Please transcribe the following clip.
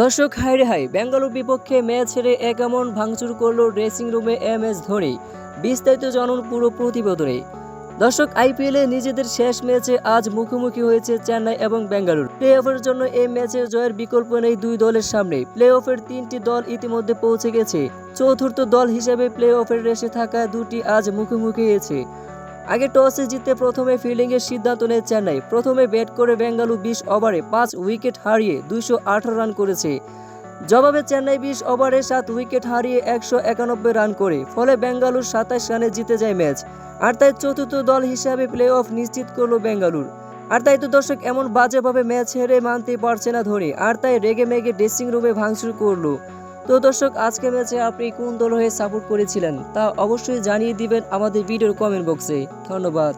দর্শক হাইরে হাই। বেঙ্গালুর বিপক্ষে ম্যাচ হেরে এক এমন ভাঙচুর করল ড্রেসিং রুমে এম এস ধোনি। বিস্তারিত জানুন পুরো প্রতিবেদনে। দর্শক আইপিএলে নিজেদের শেষ ম্যাচে আজ মুখোমুখি হয়েছে চেন্নাই এবং বেঙ্গালুরু। প্লে অফের জন্য এই ম্যাচে জয়ের বিকল্প নেই দুই দলের সামনে। প্লে অফের তিনটি দল ইতিমধ্যে পৌঁছে গেছে। চতুর্থ দল হিসেবে প্লে অফের রেসে থাকা দুটি আজ মুখোমুখি হয়েছে। আগে টসে জিতে প্রথমে ফিল্ডিংয়ের সিদ্ধান্ত নেয় চেন্নাই। প্রথমে ব্যাট করে বেঙ্গালু বিশ ওভারে পাঁচ উইকেট হারিয়ে দুইশো রান করেছে। জবাবে চেন্নাই বিশ ওভারে সাত উইকেট হারিয়ে একশো একানব্বই রান করে, ফলে বেঙ্গালুর সাতাশ রানে জিতে যায় ম্যাচ। আর তাই চতুর্থ দল হিসাবে প্লে অফ নিশ্চিত করল বেঙ্গালুর। আর তাই তো দর্শক, এমন বাজেভাবে ম্যাচ হেরে মানতে পারছে না ধোনি। আর তাই রেগে মেগে ড্রেসিং রুমে ভাঙচুর করল। তো দর্শক আজকে ম্যাচে আপনি কোন দল হয়ে সাপোর্ট করেছিলেন তা অবশ্যই জানিয়ে দিবেন আমাদের ভিডিওর কমেন্ট বক্সে ধন্যবাদ।